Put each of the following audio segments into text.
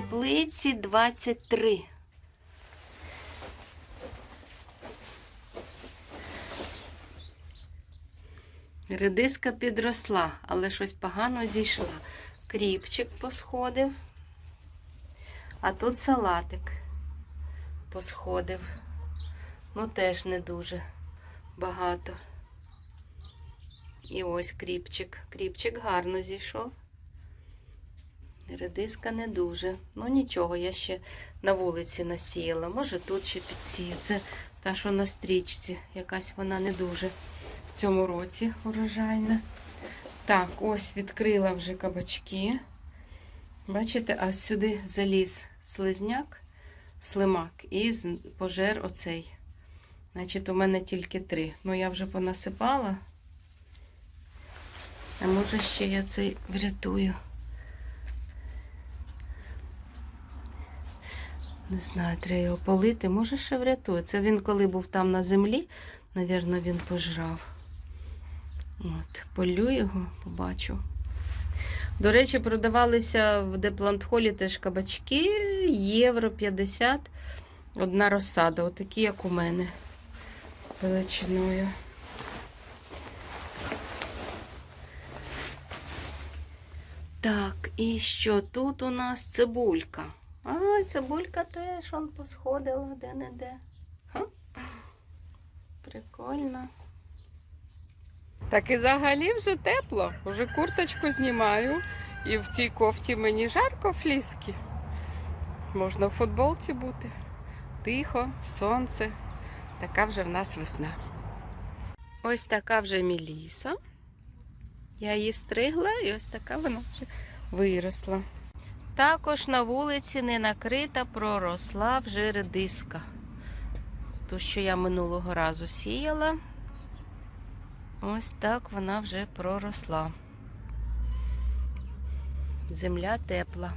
вулиці 23. Редиска підросла, але щось погано зійшла. Кріпчик посходив, а тут салатик посходив. Ну, теж не дуже багато. І ось кріпчик. Кріпчик гарно зійшов. Редиска не дуже. Ну нічого, я ще на вулиці насіяла. Може тут ще підсію. Це та, що на стрічці. Якась вона не дуже в цьому році урожайна. Так, ось відкрила вже кабачки. Бачите, а сюди заліз слизняк, слимак і пожер оцей. Значить, у мене тільки три. Ну, я вже понасипала. А може ще я цей врятую. Не знаю, треба його полити. Може, ще врятую. Це він, коли був там на землі, навірно, він пожрав. От, полю його, побачу. До речі, продавалися в Деплантхолі теж кабачки євро 50. Одна розсада, отакі, як у мене, величиною. Так, і що тут у нас цибулька? А, цибулька теж он посходила де-не-де. Прикольно. Так і взагалі вже тепло. Уже курточку знімаю. І в цій кофті мені жарко фліски. Можна в футболці бути. Тихо, сонце. Така вже в нас весна. Ось така вже міліса. Я її стригла і ось така вона вже виросла. Також на вулиці не накрита, проросла вже редиска. Ту, що я минулого разу сіяла. Ось так вона вже проросла. Земля тепла.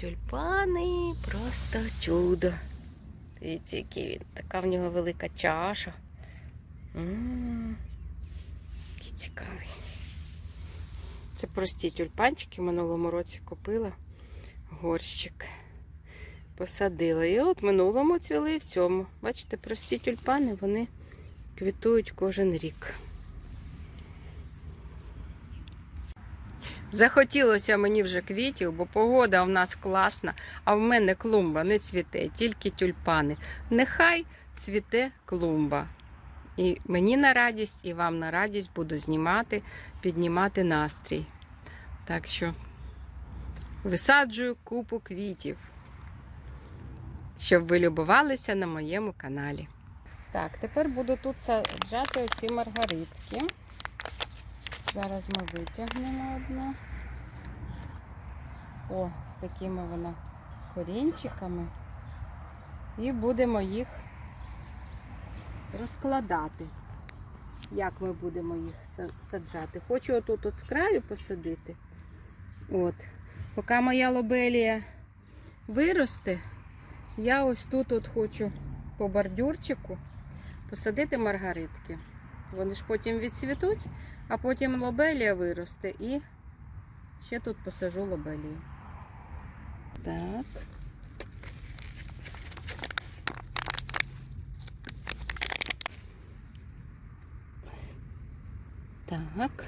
Тюльпани просто чудо. Дивіться, який він. Така в нього велика чаша. Який цікавий. Це прості тюльпанчики минулому році купила горщик. Посадила. І от минулому цвіли і в цьому. Бачите, прості тюльпани, вони квітують кожен рік. Захотілося мені вже квітів, бо погода в нас класна, а в мене клумба не цвіте, тільки тюльпани. Нехай цвіте клумба. І мені на радість, і вам на радість буду знімати, піднімати настрій. Так що висаджую купу квітів, щоб ви любувалися на моєму каналі. Так, тепер буду тут саджати оці маргаритки. Зараз ми витягнемо одну. О, з такими вона корінчиками. І будемо їх розкладати. Як ми будемо їх саджати? Хочу отут от з краю посадити. От. Поки моя лобелія виросте, я ось тут от хочу по бордюрчику посадити маргаритки. Вони ж потім відцвітуть, а потім лобелія виросте і ще тут посажу лобелію. Так. Так.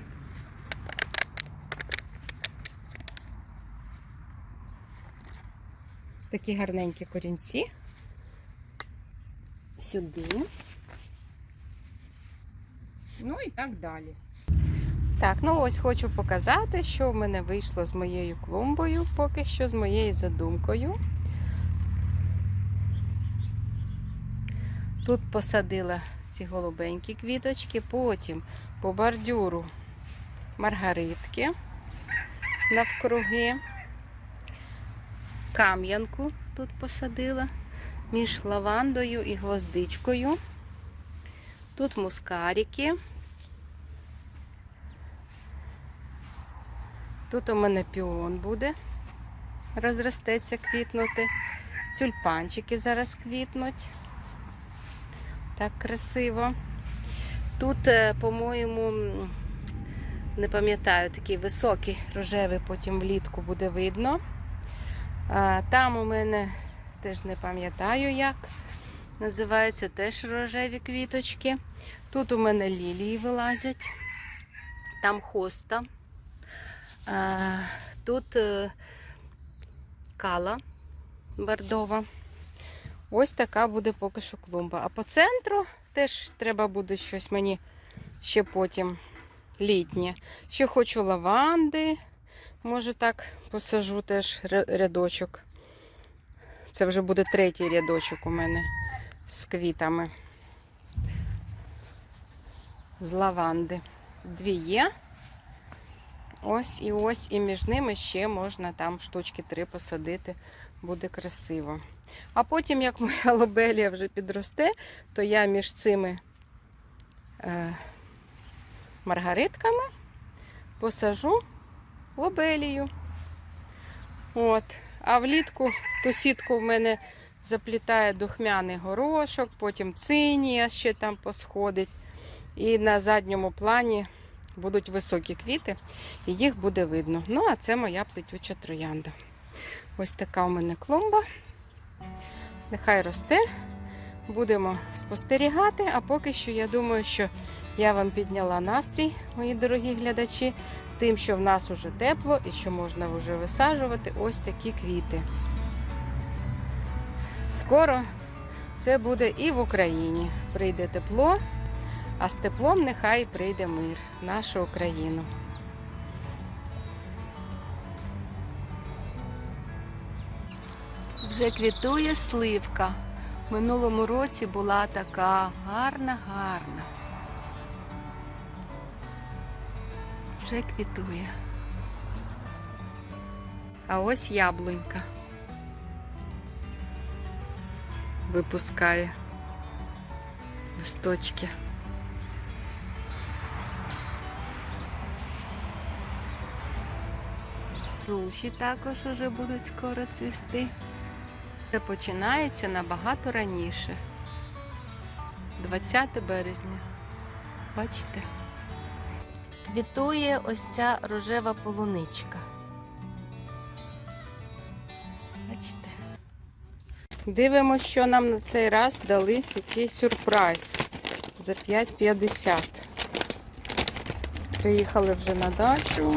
Такі гарненькі корінці. Сюди. Ну і так далі. Так, ну ось хочу показати, що в мене вийшло з моєю клумбою, поки що з моєю задумкою. Тут посадила ці голубенькі квіточки, потім по бордюру маргаритки навкруги. Кам'янку тут посадила між лавандою і гвоздичкою. Тут мускарики. Тут у мене піон буде, розростеться квітнути. Тюльпанчики зараз квітнуть. Так красиво. Тут, е, по-моєму, не пам'ятаю, такий високий рожевий, потім влітку буде видно. Там у мене теж не пам'ятаю як. Називається теж рожеві квіточки. Тут у мене лілії вилазять. Там хоста. Тут е, кала бордова. Ось така буде поки що клумба. А по центру теж треба буде щось мені ще потім літнє. Ще хочу лаванди. Може так посажу теж рядочок. Це вже буде третій рядочок у мене з квітами. З лаванди. Дві є. Ось і ось, і між ними ще можна там штучки три посадити. Буде красиво. А потім, як моя лобелія вже підросте, то я між цими е, маргаритками посажу лобелію. От. А влітку ту сітку в мене заплітає духмяний горошок, потім цинія ще там посходить. І на задньому плані будуть високі квіти, і їх буде видно. Ну, а це моя плетюча троянда. Ось така у мене клумба. Нехай росте. Будемо спостерігати, а поки що я думаю, що я вам підняла настрій, мої дорогі глядачі, тим, що в нас уже тепло і що можна вже висаджувати ось такі квіти. Скоро це буде і в Україні. Прийде тепло, а з теплом нехай прийде мир нашу Україну. Вже квітує сливка. Минулому році була така гарна, гарна. Вже квітує. А ось яблунька. Випускає листочки. Руші також уже будуть скоро цвісти. Це починається набагато раніше. 20 березня. Бачите? Квітує ось ця рожева полуничка. Бачите? Дивимося, що нам на цей раз дали який сюрприз за 5,50. Приїхали вже на дачу.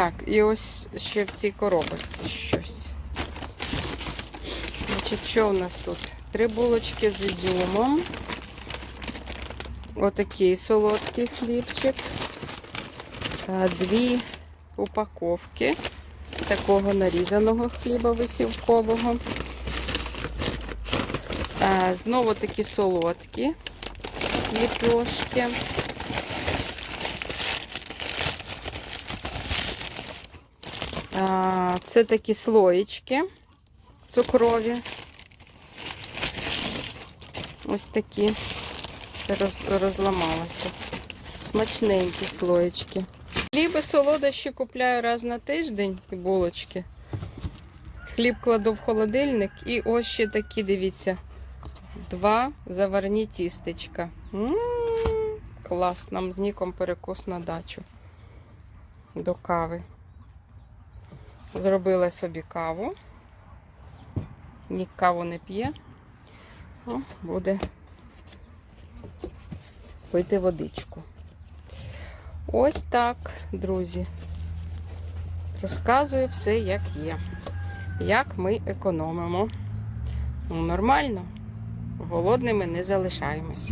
Так, і ось ще в цій коробочці щось. Значить, що у нас тут? Три булочки з ізюмом. Отакий солодкий хлібчик. Дві упаковки такого нарізаного хліба висівкового. Знову такі солодкі ліпешки. Це такі слоєчки цукрові. Ось такі. Роз, розламалося. Смачненькі слоєчки. Хліби солодощі купляю раз на тиждень і булочки. Хліб кладу в холодильник і ось ще такі, дивіться, два заварні тістечка. М, Клас, нам з Ніком перекус на дачу до кави. Зробила собі каву. Нік каву не п'є. О, буде пити водичку. Ось так, друзі. Розказую все, як є. Як ми економимо. Ну, нормально. Голодними не залишаємось.